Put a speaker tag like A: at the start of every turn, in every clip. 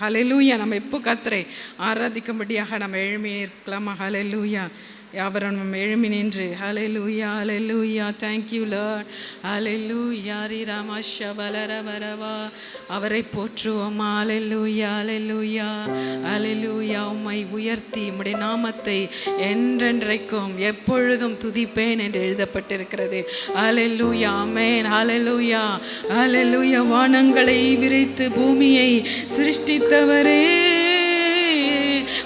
A: Hallelujah நம்ம எப்போ கர்த்தரை ஆராதிக்கும்படியாக நம்ம எழுமி நிற்கலாமா ஹலெலூயா யாவரும் எழுமி நின்று ஹalleluya ஹalleluya தேங்க்யூ you lord. லூயா ரி வளர வரவா. அவரை போற்றுவோம். லூயா ஹalleluya ஹalleluya உம்மை உயர்த்தி உம்முடைய நாமத்தை என்றென்றைக்கும் எப்பொழுதும் துதிப்பேன் என்று எழுதப்பட்டிருக்கிறது. ஹalleluya ஆமென் ஹalleluya ஹalleluya வானங்களை விரித்து பூமியை சிருஷ்டித்தவரே.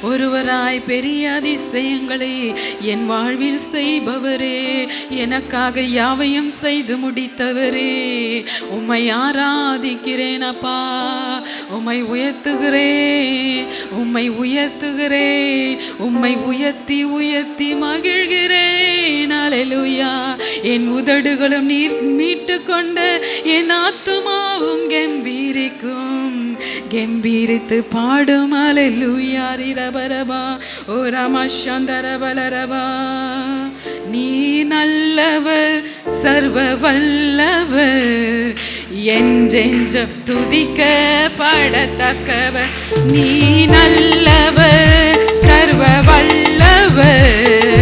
A: ஒருவராய் பெரிய அதிசயங்களை என் வாழ்வில் செய்பவரே எனக்காக யாவையும் செய்து முடித்தவரே. உம்மை ஆராதிக்கிறேன் அப்பா உம்மை உயர்த்துகிறேன் உம்மை உயர்த்துகிறேன் உம்மை உயர்த்தி உயர்த்தி மகிழ்கிறேன். அலலுயா என் உதடுகளும் நீர் மீட்டு கொண்ட என் ஆத்துமாவும் கம்பீரிக்கும். கெம்பீரித்து பாடும் அலலுயா ரிரபரபா ஓ ரமசந்தரபலரபா நீ நல்லவர் சர்வ வல்லவர் என்றென்றும் துதிக்க பாடத்தக்கவர். நீ நல்லவர் சர்வ வல்லவர்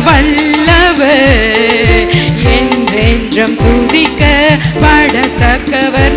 A: வல்லவர். என்றென்றும் துதிக்க படத்தக்கவர்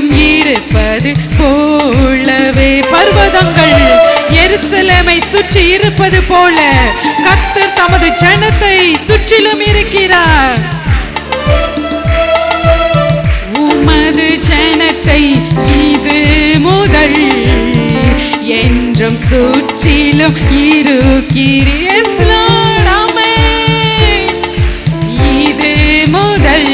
A: சுற்றிலும் இருப்பது போலவே. பர்வதங்கள் எருசலேமை சுற்றி இருப்பது போல கத்தர் தமது ஜனத்தை சுற்றிலும் இருக்கிறார். உமது ஜனத்தை இது முதல் என்றும் சுற்றிலும் இருக்கிறீர். இது முதல்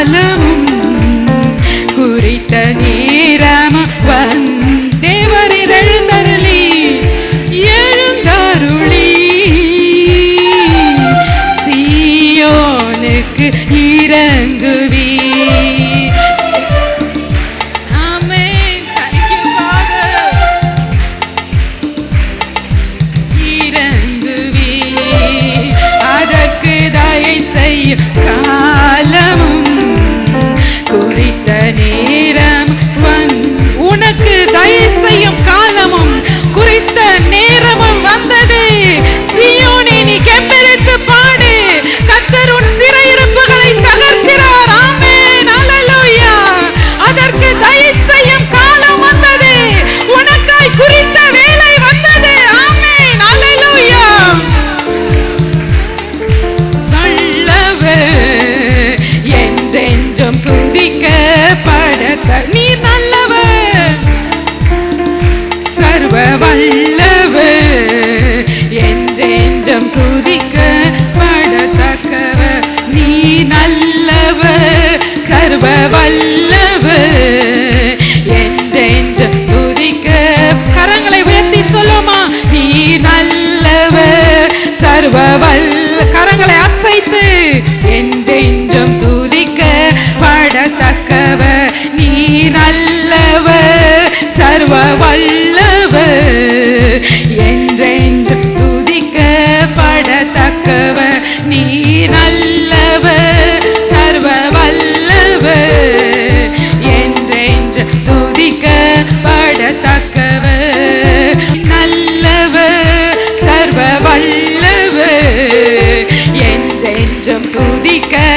A: alım படைத்த நீ நல்லவ சர்வ வல்லவ என்றெஞ்சம் துதிக்க படத்தக்கவ நீ நல்லவ சர்வ வல்ல துதிக்க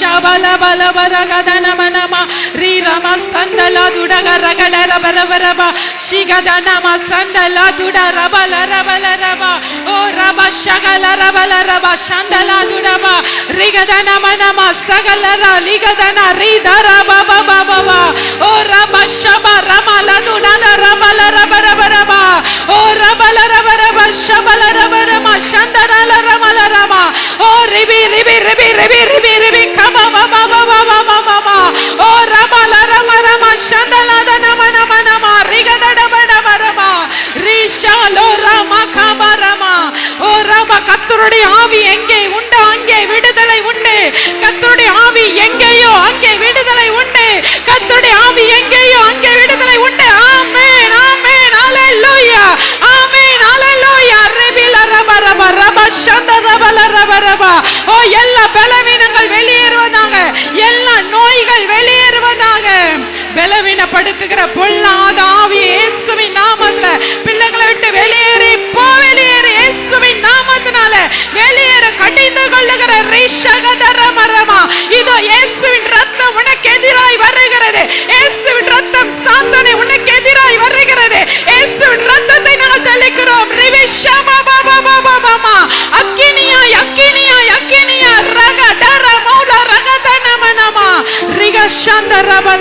A: பாபா ஷபல பல பரகத நம நம ரீ ரம சந்தல துடக ரகட ரப ரப ரப ஷிகத நம சந்தல துட ரபல ரபல ரப ஓ ரப ஷகல ரபல ரப சந்தல துடப ரிகத நம நம சகல ர லிகத ந ரீ தர பப பப பப ஓ ரப ஷப ரமல துடத ரபல ரப ரப ரப ஓ ரபல ரப ரப ஷபல ரப ரம சந்தரல ரமல ரம ஓ ரிபி ரிபி ரிபி ரிபி ரிபி ரிபி கம பப பப பப பப ஓ ரபல ரம ரம சந்தலத நம நம நம ரிகத டப டப ரம ரீஷாலோ ரம கம ரம ஓ ரம கத்தருடைய ஆவி எங்கே உண்டு? அங்கே விடுதலை உண்டு. கத்தருடைய ஆவி எங்கேயோ? அங்கே விடுதலை உண்டு. கத்தருடைய ஆவி எங்கேயோ பலவீனப்படுத்துகிற பொல்லாத ஆவி இயேசுவின் நாமத்துல. பிள்ளைகளை விட்டு வெளியேறி போ வெளியேறி இயேசுவின் நாமத்தினால. வெளியேற கடிந்து கொள்ளுகிற ரிஷகதர மரமா இதோ இயேசுவின் ரத்தம் உனக்கு எதிராய் வருகிறது. இயேசுவின் ரத்தம் சாத்தனை உனக்கு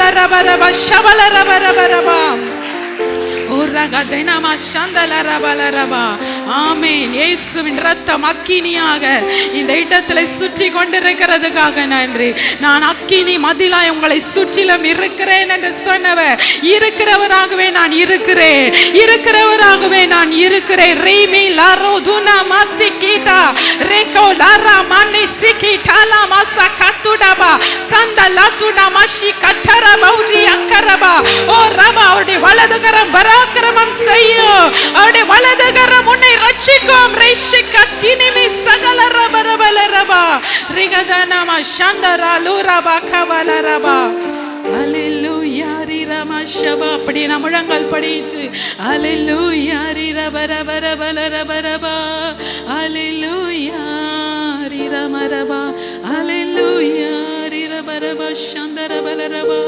A: ரபல ரப ரப ஷபல ரப ரப ரப ஓ சந்தல ரபல ரபா ஆமேன். இயேசுவின் ரத்தம் அக்கினியாக இந்த இடத்துல சுற்றி கொண்டிருக்கிறதுக்காக நன்றி. நான் அக்கினி மதிலாய் உங்களை சுற்றிலும் இருக்கிறேன் என்று சொன்னவர். இருக்கிறவராகவே நான் இருக்கிறேன். இருக்கிறவராகவே நான் இருக்கிறேன். ரீமி லாரோ துனா மாசி கீட்டா ரேகோ லாரா மன்னி சிக்கி டாலா மாசா கத்துடபா. சந்த லத்துடா மாஷி கட்டர பௌஜி அக்கரபா. ஓ ரபா அவருடைய வலதுகரம் பராக்கிரமம் செய்யும். அவருடைய வலது கரம் உன்னை ரட்சிக்கும் ரிஷி கத்தினிமி சகல ரப ரபல ரபா. ரிகதனம சந்தரா லூரபா கவல ரபா. அல்லேலூயா ரிரம ஷபா அப்படி நான் முழங்கால் படித்து. அல்லேலூயா ரிரப ரப ரபல ரப ரபா அல்லேலூயா ரிரம ரபா அல்லேலூயா ரிரப ரப சந்தரபல ரபா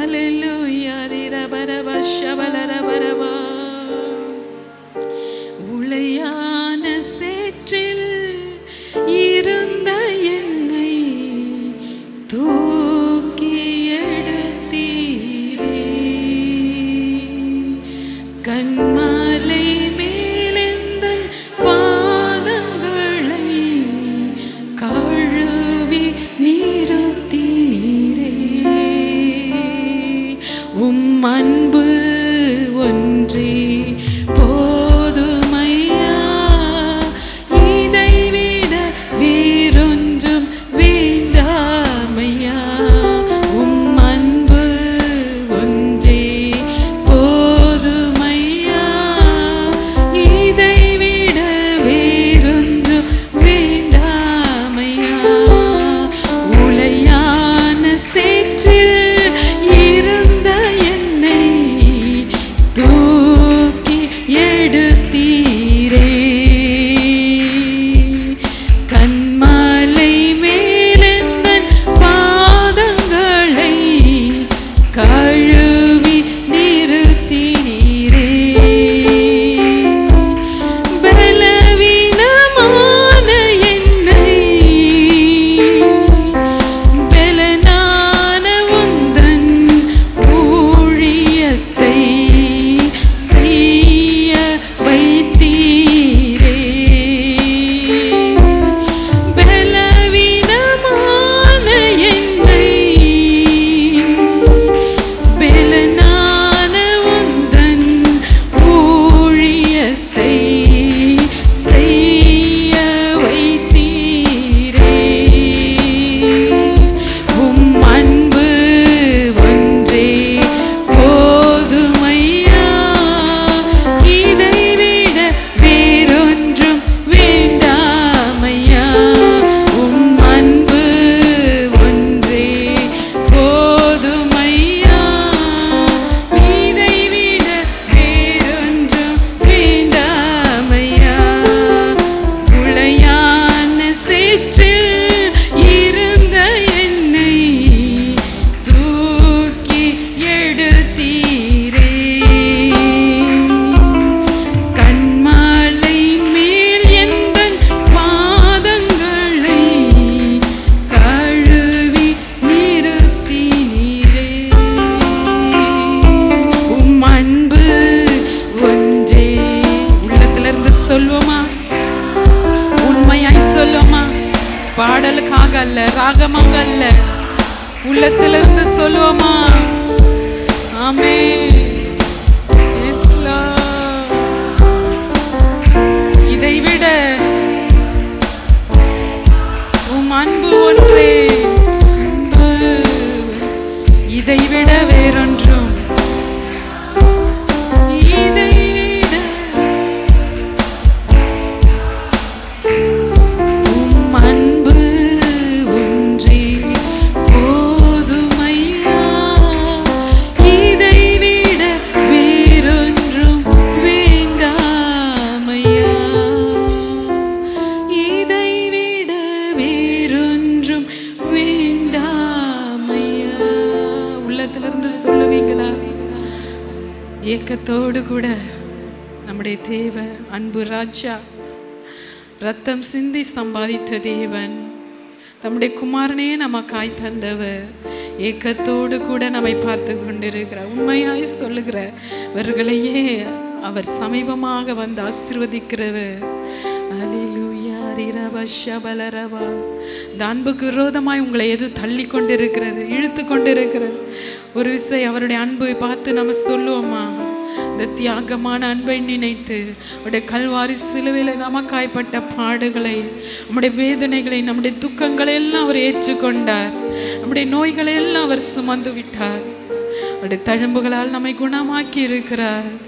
A: அல்லேலூயா ரிரப ரப ஷபல ரப ரபா உளையான பாடலுக்காக அல்ல ராகமாக அல்ல. உள்ளத்திலிருந்து சொல்லுவோமா? ஆமே இதைவிட உம் அன்பு ஒன்றே. இதைவிட ராஜா ரத்தம் சிந்தி சம்பாதித்த தேவன். தம்முடைய குமாரனே நமக்காய் தந்தவர். ஏக்கத்தோடு கூட நம்மை பார்த்து கொண்டிருக்கிறார். உண்மையாய் சொல்லுகிறவர்களையே அவர் சமீபமாக வந்து ஆசிர்வதிக்கிறவர். அன்புக்கு விரோதமாய் உங்களை எது தள்ளி கொண்டிருக்கிறது இழுத்து கொண்டிருக்கிறது ஒரு விசை அவருடைய அன்பை பார்த்து நம்ம சொல்லுவோமா? இந்த தியாகமான அன்பை நினைத்து அவருடைய கல்வாரி சிலுவையில் நமக்காய்ப்பட்ட பாடுகளை நம்முடைய வேதனைகளை நம்முடைய துக்கங்களை எல்லாம் அவர் ஏற்றுக்கொண்டார். நம்முடைய நோய்களை எல்லாம் அவர் சுமந்து விட்டார். அவருடைய தழும்புகளால் நம்மை குணமாக்கி இருக்கிறார்.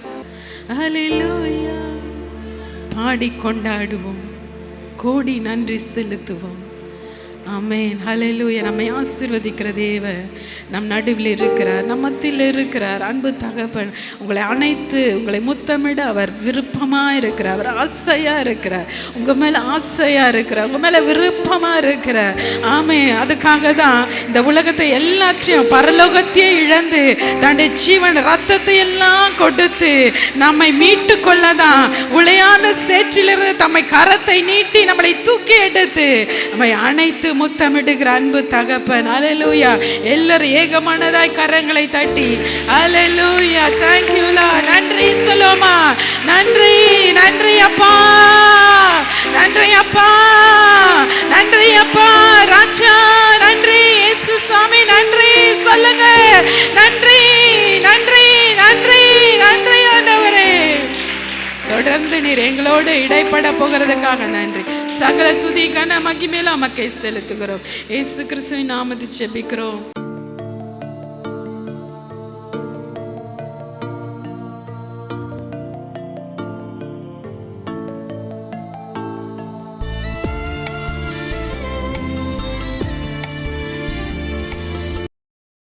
A: பாடி கொண்டாடுவோம். கோடி நன்றி செலுத்துவோம். ஆமேன். ஹalleluya. நம்மை ஆசிர்வதிக்கிற தேவ நம் நடுவில் இருக்கிறார் நம் மத்தியில் இருக்கிறார். அன்பு தகப்பன் உங்களை அனைத்து உங்களை முத்தமிட அவர் விருப்பமாக இருக்கிறார் அவர் ஆசையாக இருக்கிறார். உங்கள் மேலே ஆசையாக இருக்கிறார் உங்கள் மேலே விருப்பமாக இருக்கிறார். ஆமே அதுக்காக தான் இந்த உலகத்தை எல்லாத்தையும் பரலோகத்தையே இழந்து தன்னுடைய ஜீவன் ரத்தத்தை எல்லாம் கொடுத்து நம்மை மீட்டு கொள்ளதான் உளையான சேற்றிலிருந்து தம்மை கரத்தை நீட்டி நம்மளை தூக்கி எடுத்து நம்மை அணைத்து முத்தமிடுகிற அன்பு தகப்பன். அலலூயா எல்லாரும் ஏகமானதாய் கரங்களை தட்டி. அலலூயா தேங்க்யூலா நன்றி சொல்லுமா நன்றி நன்றி அப்பா. நன்றி அப்பா. நன்றி அப்பா. ராஜா நன்றி. இயேசு சுவாமி நன்றி. சொல்லுங்க. நன்றி நன்றி நன்றி நன்றி ஆண்டவரே. தொடர்ந்து நீர் எங்களோடு இடைப்பட போகிறதுக்காக நன்றி. சகல துதி கன மகிமேல மக்கை செலுத்துகிறோம். இயேசு கிறிஸ்துவின் நாமத்தை செபிக்கிறோம்